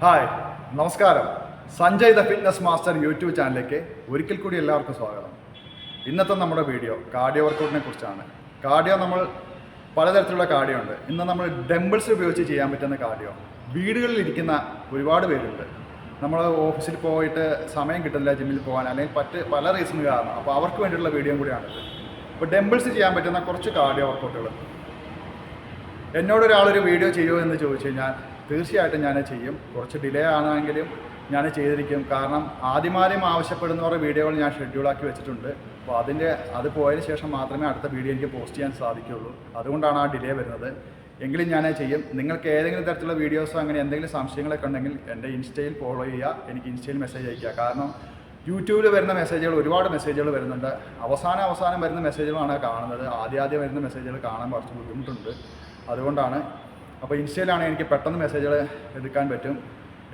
Hi നമസ്കാരം. Sanjay the fitness master YouTube ചാനലിലേക്ക് ഒരിക്കൽ കൂടി എല്ലാവർക്കും സ്വാഗതം. ഇന്നത്തെ നമ്മുടെ വീഡിയോ കാർഡിയോ വർക്കൗട്ടിനെ കുറിച്ചാണ്. കാർഡിയോ നമ്മൾ പലതരത്തിലുള്ള കാർഡിയോ ഉണ്ട്. ഇന്ന് നമ്മൾ ഡംബിൾസ് ഉപയോഗിച്ച് ചെയ്യാൻ പറ്റുന്ന കാർഡിയോ വീടുകളിൽ ഇരിക്കുന്ന ഒരുപാട് പേരുണ്ട്. നമ്മൾ ഓഫീസിൽ പോയിട്ട് സമയം കിട്ടുന്നില്ല ജിമ്മിൽ പോകാൻ അല്ലെങ്കിൽ പറ്റ് പല റീസൺ കാരണം. അപ്പോൾ അവർക്ക് വേണ്ടിയിട്ടുള്ള വീഡിയോ കൂടിയാണിത് അപ്പോൾ ഡംബിൾസ് ചെയ്യാൻ പറ്റുന്ന കുറച്ച് കാർഡിയോ വർക്കൗട്ടുകൾ എന്നോട് ഒരാളൊരു വീഡിയോ ചെയ്യുമോ എന്ന് ചോദിച്ചു കഴിഞ്ഞാൽ തീർച്ചയായിട്ടും ഞാൻ ചെയ്യും. കുറച്ച് ഡിലേ ആണെങ്കിലും ഞാൻ ചെയ്തിരിക്കും. കാരണം ആദ്യമാദ്യം ആവശ്യപ്പെടുന്നവരുടെ വീഡിയോകൾ ഞാൻ ഷെഡ്യൂളാക്കി വെച്ചിട്ടുണ്ട്. അപ്പോൾ അതിന്റെ അത് പോയതിന് ശേഷം മാത്രമേ അടുത്ത വീഡിയോ എനിക്ക് പോസ്റ്റ് ചെയ്യാൻ സാധിക്കുകയുള്ളൂ. അതുകൊണ്ടാണ് ആ ഡിലേ വരുന്നത്. എങ്കിലും ഞാൻ ചെയ്യും. നിങ്ങൾക്ക് ഏതെങ്കിലും തരത്തിലുള്ള വീഡിയോസോ അങ്ങനെ എന്തെങ്കിലും സംശയങ്ങളൊക്കെ ഉണ്ടെങ്കിൽ എന്റെ ഇൻസ്റ്റയിൽ ഫോളോ ചെയ്യുക. എനിക്ക് ഇൻസ്റ്റയിൽ മെസ്സേജ് അയയ്ക്കുക. കാരണം യൂട്യൂബിൽ വരുന്ന മെസ്സേജുകൾ ഒരുപാട് മെസ്സേജുകൾ വരുന്നുണ്ട്. അവസാനം അവസാനം വരുന്ന മെസ്സേജുകളാണ് കാണുന്നത്. ആദ്യം ആദ്യം വരുന്ന മെസ്സേജുകൾ കാണാൻ കുറച്ച് ബുദ്ധിമുട്ടുണ്ട്. അതുകൊണ്ടാണ് അപ്പോൾ ഇൻസ്റ്റയിലാണ് എനിക്ക് പെട്ടെന്ന് മെസ്സേജുകൾ എടുക്കാൻ പറ്റും.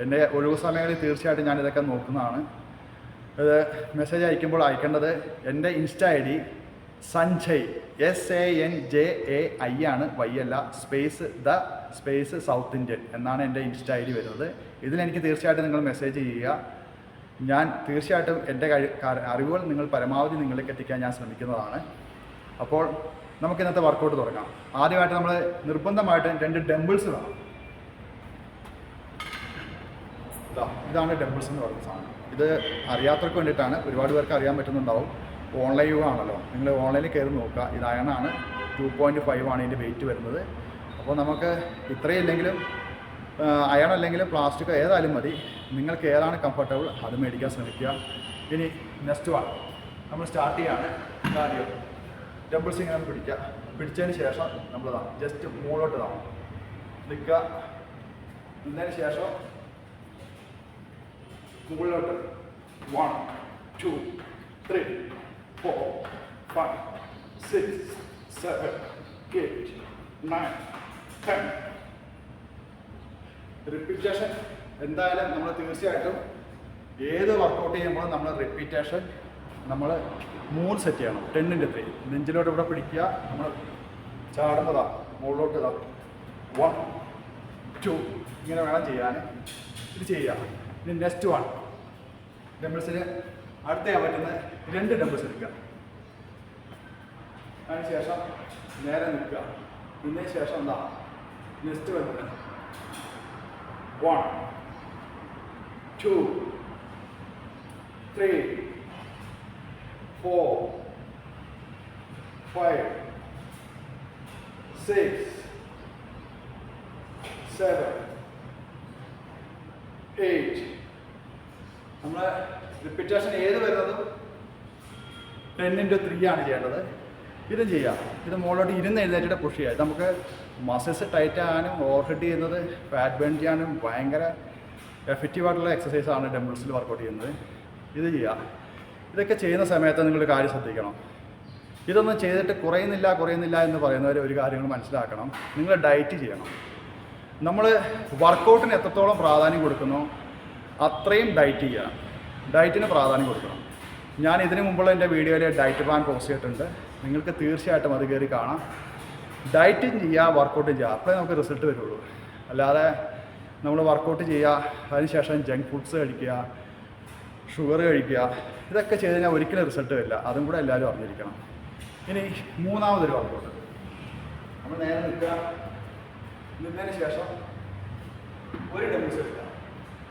എന്റെ ഒഴിവ് സമയങ്ങളിൽ തീർച്ചയായിട്ടും ഞാൻ ഇതൊക്കെ നോക്കുന്നതാണ്. ഇത് മെസ്സേജ് അയക്കുമ്പോൾ അയക്കേണ്ടത് എന്റെ insta I D Sanjay S A N J A I ആണ് വൈ അല്ല space the space south Indian എന്നാണ് എന്റെ ഇൻസ്റ്റ ഐ ഡി വരുന്നത്. ഇതിലെനിക്ക് തീർച്ചയായിട്ടും നിങ്ങൾ മെസ്സേജ് ചെയ്യുക. ഞാൻ തീർച്ചയായിട്ടും എന്റെ കഴി അറിവുകൾ നിങ്ങൾ പരമാവധി നിങ്ങളിലേക്ക് എത്തിക്കാൻ ഞാൻ ശ്രമിക്കുന്നതാണ്. അപ്പോൾ നമുക്ക് ഇന്നത്തെ വർക്കൗട്ട് തുടങ്ങാം. ആദ്യമായിട്ട് നമ്മൾ നിർബന്ധമായിട്ട് രണ്ട് ഡംബിൾസ് വേണം. ഇതാ ഇതാണ് ഡംബിൾസ് എന്ന് പറയുന്ന സാധനം. ഇത് അറിയാത്തവർക്ക് വേണ്ടിയിട്ടാണ്. ഒരുപാട് പേർക്ക് അറിയാൻ പറ്റുന്നുണ്ടാവും. ഓൺലൈൻ യുഗമാണല്ലോ നിങ്ങൾ ഓൺലൈനിൽ കയറി നോക്കുക. ഇത് അയണാണ് ടു പോയിന്റ് ഫൈവ് ആണ് ഇതിന്റെ വെയിറ്റ് വരുന്നത്. അപ്പോൾ നമുക്ക് ഇത്രയും ഇല്ലെങ്കിലും അയൺ അല്ലെങ്കിലും പ്ലാസ്റ്റിക് ഏതായാലും മതി. നിങ്ങൾക്ക് ഏതാണ് കംഫർട്ടബിൾ അത് മേടിക്കാൻ ശ്രമിക്കുക. ഇനി നെക്സ്റ്റ് വൺ നമ്മൾ സ്റ്റാർട്ട് ചെയ്യാണ്. കാര്യം ഡംബിൾസ് ഇങ്ങനെ പിടിക്കുക പിടിച്ചതിന് ശേഷം നമ്മൾ ജസ്റ്റ് മുകളിലോട്ട് താ നിൽക്കുക നിന്നതിന് ശേഷം മുകളിലോട്ട്. One two three four five six seven eight nine ten repetition എന്തായാലും നമ്മൾ തീർച്ചയായിട്ടും ഏത് വർക്കൗട്ട് ചെയ്യുമ്പോഴും നമ്മൾ റിപ്പീറ്റേഷൻ നമ്മൾ മൂന്ന് സെറ്റ് ചെയ്യണം. ടെന്നിന്റെ ത്രീ നെഞ്ചിലോട്ട് ഇവിടെ പിടിക്കുക. നമ്മൾ ചാടുന്നതാ. മുകളിലോട്ട് ഇതാ. വൺ ടു ഇങ്ങനെ വേണം ചെയ്യാൻ ഇത് ചെയ്യുക ഇനി നെക്സ്റ്റ് വൺ ഡംബിൾസിൽ അടുത്ത ചെയ്യാൻ പറ്റുന്ന രണ്ട് ഡംബിൾസ് എടുക്കുക. അതിന് ശേഷം നേരെ നിൽക്കുക. ഇതിന് ശേഷം എന്താ? നെക്സ്റ്റ് വരുന്നത് one two three four five six seven eight നമ്മൾ റിപ്പീറ്റേഷൻ ഏത് വരുന്നത്? ടെൻ ഇന്റു ത്രീ ആണ് ചെയ്യേണ്ടത്. ഇതും ചെയ്യാം. ഇത് മുകളിലോട്ട് ഇരുന്ന് എഴുന്നേറ്റിട്ട് പുഷ് ചെയ്യാം നമുക്ക് മസിൽസ് ടൈറ്റ് ആകാനും ഓവർ ഹെഡ് ചെയ്യുന്നത് ഫാറ്റ് ബേൺ ചെയ്യാനും ഭയങ്കര എഫക്റ്റീവ് ആയിട്ടുള്ള എക്സസൈസ് ആണ് ഡംബിൾസിൽ വർക്കൗട്ട് ചെയ്യുന്നത്. ഇത് ചെയ്യാം. ഇതൊക്കെ ചെയ്യുന്ന സമയത്ത് നിങ്ങൾ കാര്യം ശ്രദ്ധിക്കണം. ഇതൊന്നും ചെയ്തിട്ട് കുറയുന്നില്ല കുറയുന്നില്ല എന്ന് പറയുന്നവർ ഒരു കാര്യങ്ങൾ മനസ്സിലാക്കണം. നിങ്ങൾ ഡയറ്റ് ചെയ്യണം. നമ്മൾ വർക്കൗട്ടിന് എത്രത്തോളം പ്രാധാന്യം കൊടുക്കുന്നു അത്രയും ഡയറ്റ് ചെയ്യണം ഡയറ്റിന് പ്രാധാന്യം കൊടുക്കണം. ഞാൻ ഇതിനു മുമ്പുള്ള എന്റെ വീഡിയോയിൽ ഡയറ്റ് പ്ലാൻ പോസ്റ്റ് ചെയ്തിട്ടുണ്ട്. നിങ്ങൾക്ക് തീർച്ചയായിട്ടും അത് കയറി കാണാം. ഡയറ്റും ചെയ്യുക വർക്കൗട്ടും ചെയ്യുക അപ്പോഴേ നമുക്ക് റിസൾട്ട് വരുള്ളൂ. അല്ലാതെ നമ്മൾ വർക്കൗട്ട് ചെയ്യുക അതിനുശേഷം ജങ്ക് ഫുഡ്സ് കഴിക്കുക ഷുഗർ കഴിക്കുക ഇതൊക്കെ ചെയ്ത് കഴിഞ്ഞാൽ ഒരിക്കലും റിസൾട്ട് വരില്ല. അതും കൂടെ എല്ലാവരും അറിഞ്ഞിരിക്കണം. ഇനി മൂന്നാമതൊരു വർക്കൗട്ട് നമ്മൾ നേരെ നിൽക്കുക. നിന്നതിന് ശേഷം ഒരു ഡെമിസ് എടുക്കുക.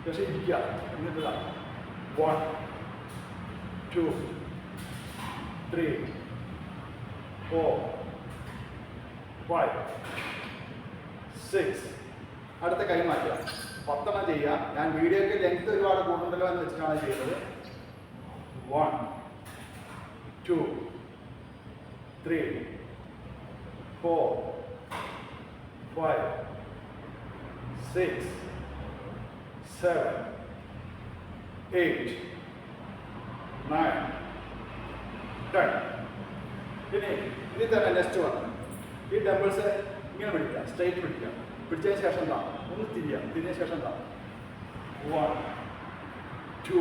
പക്ഷേ ഇരിക്കുക. എന്നിട്ട് one two three four five six അടുത്ത കൈ മാറ്റുക. പത്തെണ്ണം ചെയ്യുക. ഞാൻ വീഡിയോയ്ക്ക് ലെങ്ത് ഒരുപാട് കൂടുന്നുണ്ടല്ലോ എന്ന് വെച്ചിട്ടാണ് ചെയ്തത് one two three four five six seven eight nine ten ഇനി ഇതിൽ തന്നെ നെക്സ്റ്റ് വന്ന് ഈ ഡബിൾസ് ഇങ്ങനെ പിടിക്കാം സ്ട്രൈറ്റ് പിടിക്കാം പിടിച്ചതിന് ശേഷം എന്താ? ഒന്ന് തിരിയാം. തിരിഞ്ഞ ശേഷം എന്താ? One two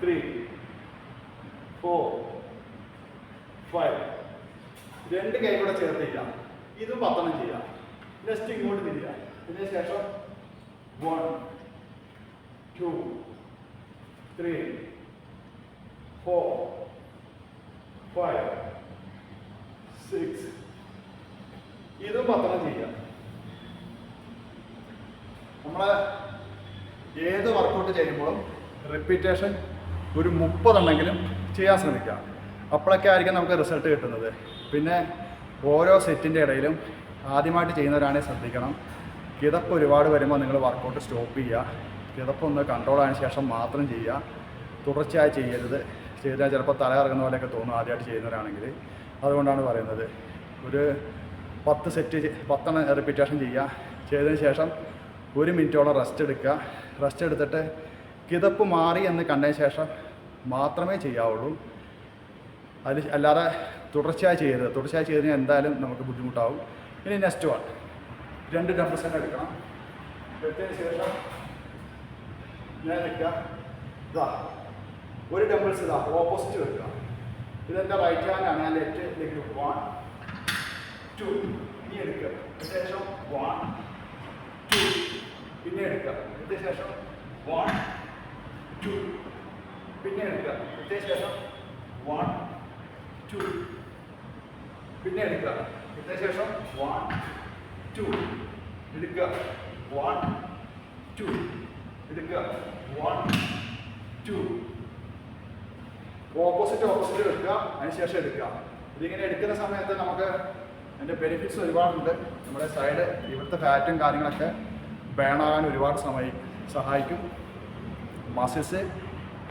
three four five രണ്ട് കൈ കൂടെ ചേർത്ത് ചെയ്യാം ഇതും പത്തെണ്ണം ചെയ്യാം. നെക്സ്റ്റ് ഇങ്ങോട്ട് തിരിയുക ഇതിന് ശേഷം one two three four five six ഇതും പത്തെണ്ണം ചെയ്യാം. നമ്മൾ ഏത് വർക്കൗട്ട് ചെയ്യുമ്പോഴും റിപ്പീറ്റേഷൻ ഒരു മുപ്പതെണ്ണെങ്കിലും ചെയ്യാൻ ശ്രമിക്കുക അപ്പോഴൊക്കെ ആയിരിക്കും നമുക്ക് റിസൾട്ട് കിട്ടുന്നത്. പിന്നെ ഓരോ സെറ്റിന്റെ ഇടയിലും ആദ്യമായിട്ട് ചെയ്യുന്നവരാണെങ്കിൽ ശ്രദ്ധിക്കണം. കിതപ്പ് ഒരുപാട് വരുമ്പോൾ നിങ്ങൾ വർക്കൗട്ട് സ്റ്റോപ്പ് ചെയ്യുക. കിതപ്പ് ഒന്ന് കൺട്രോൾ ആയതിനു ശേഷം മാത്രം ചെയ്യുക. തുടർച്ചയായി ചെയ്യരുത്. ചെയ്താൽ ചിലപ്പോൾ തല ഇറങ്ങുന്ന പോലെയൊക്കെ തോന്നും ആദ്യമായിട്ട് ചെയ്യുന്നവരാണെങ്കിൽ. അതുകൊണ്ടാണ് പറയുന്നത്. ഒരു പത്ത് സെറ്റ് പത്തെണ്ണം റിപ്പീറ്റേഷൻ ചെയ്യുക. ചെയ്തതിന് ശേഷം ഒരു മിനിറ്റോളം റെസ്റ്റ് എടുക്കുക. റെസ്റ്റ് എടുത്തിട്ട് കിതപ്പ് മാറി എന്ന് കണ്ടതിന് ശേഷം മാത്രമേ ചെയ്യാവുള്ളൂ. അതിൽ അല്ലാതെ തുടർച്ചയായി ചെയ്യരുത്. തുടർച്ചയായി ചെയ്ത് കഴിഞ്ഞാൽ എന്തായാലും നമുക്ക് ബുദ്ധിമുട്ടാവും. ഇനി നെക്സ്റ്റ് വൺ രണ്ട് ഡബിൾ സെന്റ് എടുക്കണം. എടുത്തതിന് ശേഷം ഞാൻ നിൽക്കുക ഇതാ ഒരു ഡബിൾസ് ഇതാ ഓപ്പോസിറ്റ് വെക്കുക. ഇതെന്റെ റൈറ്റ് ഹാൻഡാണ് ഞാൻ ലെഫ്റ്റ് ലെഗ് വൺ ടു ഇനി എടുക്കുക. ശേഷം വൺ ടു പിന്നെ എടുക്കുക. ഇതിന് ശേഷം വൺ ടു പിന്നെ എടുക്കുക. ഇതിന് ശേഷം വൺ ടു പിന്നെ എടുക്കുക. ഇതിന് ശേഷം വൺ ടു എടുക്കുക. വൺ ടു എടുക്കുക. വൺ ടു ഓപ്പോസിറ്റ് ഓപ്പോസിറ്റ് എടുക്കുക. അതിനുശേഷം എടുക്കുക. ഇതിങ്ങനെ എടുക്കുന്ന സമയത്ത് നമുക്ക് അതിന്റെ ബെനിഫിറ്റ്സ് ഒരുപാടുണ്ട്. നമ്മുടെ സൈഡ് ഇവിടുത്തെ ഫാറ്റും കാര്യങ്ങളൊക്കെ ബേണാകാൻ ഒരുപാട് സമയം സഹായിക്കും. മസിൽസ്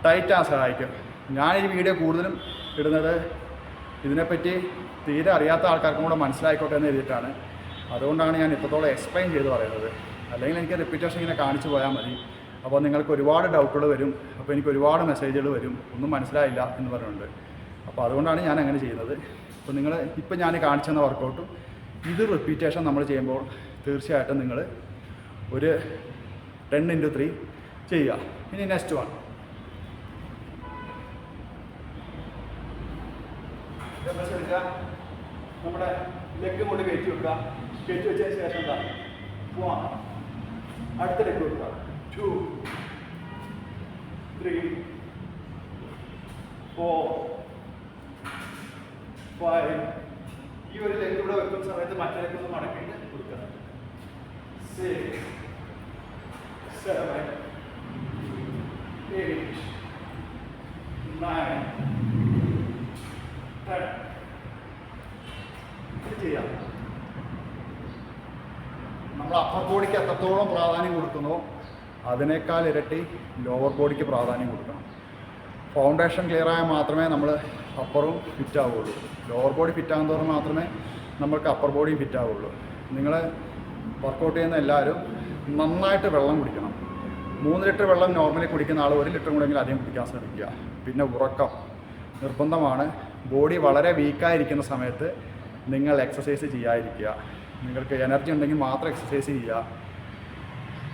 ടൈറ്റാൻ സഹായിക്കും. ഞാൻ ഈ വീഡിയോ കൂടുതലും ഇടുന്നത് ഇതിനെപ്പറ്റി തീരെ അറിയാത്ത ആൾക്കാർക്കും കൂടെ മനസ്സിലായിക്കോട്ടെ എന്ന് എഴുതിയിട്ടാണ്. അതുകൊണ്ടാണ് ഞാൻ ഇത്രത്തോളം എക്സ്പ്ലെയിൻ ചെയ്ത് പറയുന്നത്. അല്ലെങ്കിൽ എനിക്ക് റിപ്പീറ്റേഷൻ ഇങ്ങനെ കാണിച്ചു പോയാൽ മതി. അപ്പോൾ നിങ്ങൾക്ക് ഒരുപാട് ഡൗട്ടുകൾ വരും. അപ്പോൾ എനിക്ക് ഒരുപാട് മെസ്സേജുകൾ വരും. ഒന്നും മനസ്സിലായില്ല എന്ന് പറഞ്ഞുണ്ട് അപ്പോൾ അതുകൊണ്ടാണ് ഞാൻ അങ്ങനെ ചെയ്യുന്നത്. അപ്പോൾ നിങ്ങൾ ഇപ്പം ഞാൻ കാണിച്ചു തന്ന വർക്കൗട്ടും ഇത് റിപ്പീറ്റേഷൻ നമ്മൾ ചെയ്യുമ്പോൾ തീർച്ചയായിട്ടും നിങ്ങൾ ഒരു ടെൻ ഇന്റു ത്രീ ചെയ്യുക. ഇനി നെക്സ്റ്റ് വൺ നമ്മുടെ ലെഗ് കൊണ്ട് കയറ്റി വെക്കുക. കയറ്റി വെച്ചതിന് ശേഷം എന്താ? വൺ അടുത്ത ലെഗ് വെക്കുക ടു ത്രീ ഫോർ ഫൈവ് ഈ ഒരു ലെഗ് ഇവിടെ വെക്കുന്ന സമയത്ത് മറ്റേ ലെഗ് ഒന്ന് മടക്കിയിട്ട് കൊടുക്കുക. Six seven eight nine, ten. ചെയ്യാം നമ്മൾ അപ്പർ ബോഡിക്ക് എത്രത്തോളം പ്രാധാന്യം കൊടുക്കുന്നു അതിനേക്കാൾ ഇരട്ടി ലോവർ ബോഡിക്ക് പ്രാധാന്യം കൊടുക്കണം. ഫൗണ്ടേഷൻ ക്ലിയർ ആയാൽ മാത്രമേ നമ്മൾ അപ്പറും ഫിറ്റ് ആവുകയുള്ളൂ ലോവർ ബോഡി ഫിറ്റ് ആകുന്നതോറും മാത്രമേ നമ്മൾക്ക് അപ്പർ ബോഡിയും ഫിറ്റ് ആവുകയുള്ളൂ നിങ്ങൾ വർക്കൗട്ട് ചെയ്യുന്ന എല്ലാവരും നന്നായിട്ട് വെള്ളം കുടിക്കണം. മൂന്ന് ലിറ്റർ വെള്ളം നോർമലി കുടിക്കുന്ന ആൾ ഒരു ലിറ്റർ കൂടെങ്കിലും അധികം കുടിക്കാൻ ശ്രമിക്കുക. പിന്നെ ഉറക്കം. നിർബന്ധമാണ്. ബോഡി വളരെ വീക്കായിരിക്കുന്ന സമയത്ത് നിങ്ങൾ എക്സസൈസ് ചെയ്യാതിരിക്കുക. നിങ്ങൾക്ക് എനർജി ഉണ്ടെങ്കിൽ മാത്രം എക്സസൈസ് ചെയ്യുക.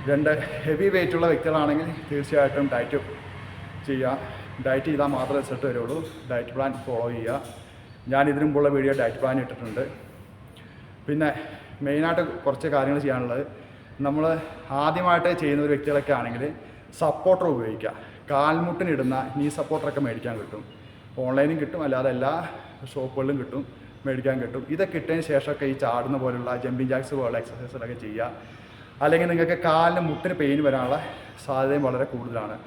രണ്ട് ഹെവി വെയിറ്റ് ഉള്ള വ്യക്തികളാണെങ്കിൽ തീർച്ചയായിട്ടും ഡയറ്റ് ചെയ്യുക. ഡയറ്റ് ചെയ്താൽ മാത്രമേ റിസൾട്ട് വരുള്ളൂ. ഡയറ്റ് പ്ലാൻ ഫോളോ ചെയ്യുക. ഞാൻ ഇതിനു മുമ്പുള്ള വീഡിയോ ഡയറ്റ് പ്ലാൻ ഇട്ടിട്ടുണ്ട്. പിന്നെ മെയിനായിട്ട് കുറച്ച് കാര്യങ്ങൾ ചെയ്യാനുള്ളത്. നമ്മൾ ആദ്യമായിട്ട് ചെയ്യുന്ന ഒരു വ്യക്തികളൊക്കെ ആണെങ്കിൽ സപ്പോർട്ടർ ഉപയോഗിക്കുക. കാൽമുട്ടിനിടുന്ന നീ സപ്പോർട്ടറൊക്കെ മേടിക്കാൻ കിട്ടും. ഓൺലൈനും കിട്ടും അല്ലാതെ എല്ലാ ഷോപ്പുകളിലും കിട്ടും മേടിക്കാൻ കിട്ടും. ഇതൊക്കെ ഇട്ടതിന് ശേഷമൊക്കെ ഈ ചാടുന്ന പോലുള്ള ജമ്പിങ് ജാക്സ് പോലുള്ള എക്സസൈസുകളൊക്കെ ചെയ്യുക. അല്ലെങ്കിൽ നിങ്ങൾക്ക് കാലിന് മുട്ടിന് പെയിൻ വരാനുള്ള സാധ്യതയും വളരെ കൂടുതലാണ്.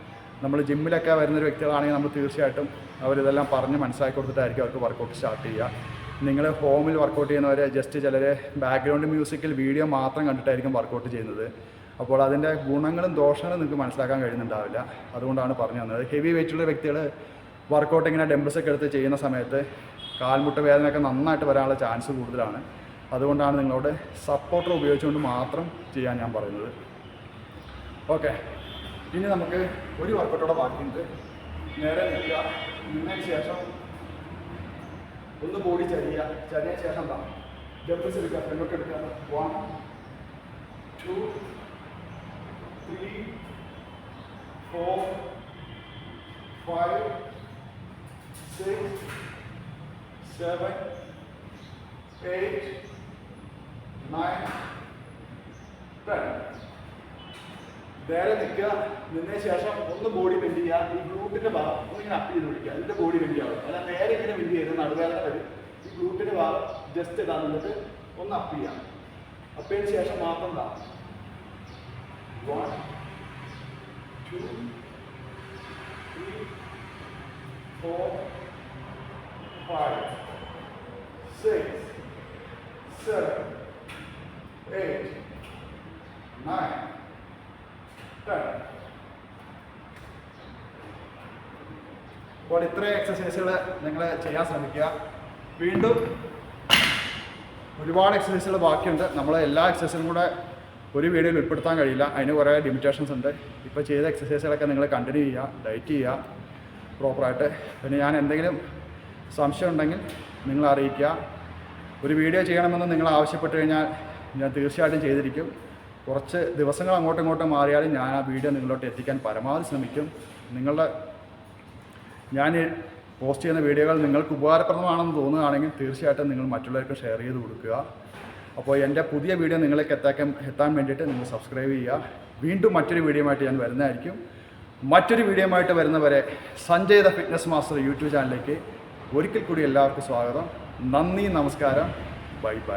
നമ്മൾ ജിമ്മിലൊക്കെ വരുന്ന ഒരു വ്യക്തികളാണെങ്കിൽ നമ്മൾ തീർച്ചയായിട്ടും അവരിതെല്ലാം പറഞ്ഞ് മനസ്സിലാക്കി കൊടുത്തിട്ടായിരിക്കും അവർക്ക് വർക്കൗട്ട് സ്റ്റാർട്ട് ചെയ്യുക. നിങ്ങൾ ഹോമിൽ വർക്കൗട്ട് ചെയ്യുന്നവരെ ജസ്റ്റ് ചിലർ ബാക്ക്ഗ്രൗണ്ട് മ്യൂസിക്കിൽ വീഡിയോ മാത്രം കണ്ടിട്ടായിരിക്കും വർക്കൗട്ട് ചെയ്യുന്നത്. അപ്പോൾ അതിന്റെ ഗുണങ്ങളും ദോഷങ്ങളും നിങ്ങൾക്ക് മനസ്സിലാക്കാൻ കഴിയുന്നുണ്ടാവില്ല. അതുകൊണ്ടാണ് പറഞ്ഞു തന്നത്. ഹെവി വെയിറ്റുള്ള വ്യക്തികൾ വർക്കൗട്ട് ഇങ്ങനെ ഒക്കെ എടുത്ത് ചെയ്യുന്ന സമയത്ത് കാൽമുട്ട വേദനയൊക്കെ നന്നായിട്ട് വരാനുള്ള ചാൻസ് കൂടുതലാണ്. അതുകൊണ്ടാണ് നിങ്ങളോട് സപ്പോർട്ടർ ഉപയോഗിച്ചുകൊണ്ട് മാത്രം ചെയ്യാൻ ഞാൻ പറയുന്നത്. ഓക്കെ ഇനി നമുക്ക് ഒരു വർക്കൗട്ടോടെ ബാക്കിയുണ്ട്. നേരെ നിൽക്കുക. നിന്നതിന് ശേഷം ഒന്ന് ബോഡി ചരിയുക ചരിയ ശേഷം എന്താ ഡബിൾസ് എടുക്കുക ഫ്രണ്ടോട്ട് എടുക്കുക one two three four five six seven eight nine ten നേരെ നിൽക്കുക. നിന്നെ ശേഷം ഒന്ന് ബോഡി ബെൻഡ് ചെയ്യുക. ഈ ഗ്രൂപ്പിന്റെ ഭാഗം ഒന്ന് ഇങ്ങനെ അപ്പ് ചെയ്ത് പിടിക്കുക. അതിന്റെ ബോഡി ബെൻഡ് ചെയ്യാവും അല്ല നേരെ ഇങ്ങനെ ബെൻഡ് ചെയ്ത് നടുവേദന വരും. ഈ ഗ്രൂപ്പിന്റെ ഭാഗം ജസ്റ്റ് ഇതാ നിന്നിട്ട് ഒന്ന് അപ്പ് ചെയ്യാം അപ്പതിന് ശേഷം മാത്രം ഇതാ one two four five six seven eight nine അപ്പോൾ ഇത്രയും എക്സസൈസുകൾ നിങ്ങൾ ചെയ്യാൻ ശ്രമിക്കുക. വീണ്ടും ഒരുപാട് എക്സസൈസുകൾ ബാക്കിയുണ്ട്. നമ്മൾ എല്ലാ എക്സസൈസും കൂടെ ഒരു വീഡിയോയിൽ ഉൾപ്പെടുത്താൻ കഴിയില്ല. അതിന് കുറേ ലിമിറ്റേഷൻസ് ഉണ്ട്. ഇപ്പോൾ ചെയ്ത എക്സസൈസുകളൊക്കെ നിങ്ങൾ കണ്ടിന്യൂ ചെയ്യുക ഡയറ്റ് ചെയ്യുക പ്രോപ്പറായിട്ട് പിന്നെ ഞാൻ എന്തെങ്കിലും സംശയം ഉണ്ടെങ്കിൽ നിങ്ങൾ അറിയിക്കുക. ഒരു വീഡിയോ ചെയ്യണമെന്ന് നിങ്ങൾ ആവശ്യപ്പെട്ട് കഴിഞ്ഞാൽ ഞാൻ തീർച്ചയായിട്ടും ചെയ്തിരിക്കും. കുറച്ച് ദിവസങ്ങൾ അങ്ങോട്ടും ഇങ്ങോട്ടും മാറിയാലും ഞാൻ ആ വീഡിയോ നിങ്ങളോട്ട് എത്തിക്കാൻ പരമാവധി ശ്രമിക്കും. നിങ്ങളുടെ ഞാൻ പോസ്റ്റ് ചെയ്യുന്ന വീഡിയോകൾ നിങ്ങൾക്ക് ഉപകാരപ്രദമാണെന്ന് തോന്നുകയാണെങ്കിൽ തീർച്ചയായിട്ടും നിങ്ങൾ മറ്റുള്ളവർക്ക് ഷെയർ ചെയ്ത് കൊടുക്കുക. അപ്പോൾ എന്റെ പുതിയ വീഡിയോ നിങ്ങളേക്ക് എത്താക്കാൻ എത്താൻ വേണ്ടിയിട്ട് നിങ്ങൾ സബ്സ്ക്രൈബ് ചെയ്യുക. വീണ്ടും മറ്റൊരു വീഡിയോയുമായിട്ട് ഞാൻ വരുന്നതായിരിക്കും. മറ്റൊരു വീഡിയോയുമായിട്ട് വരുന്നവരെ Sanjay the fitness master YouTube ചാനലിലേക്ക് ഒരിക്കൽ കൂടി എല്ലാവർക്കും സ്വാഗതം. നന്ദി നമസ്കാരം. Bye bye.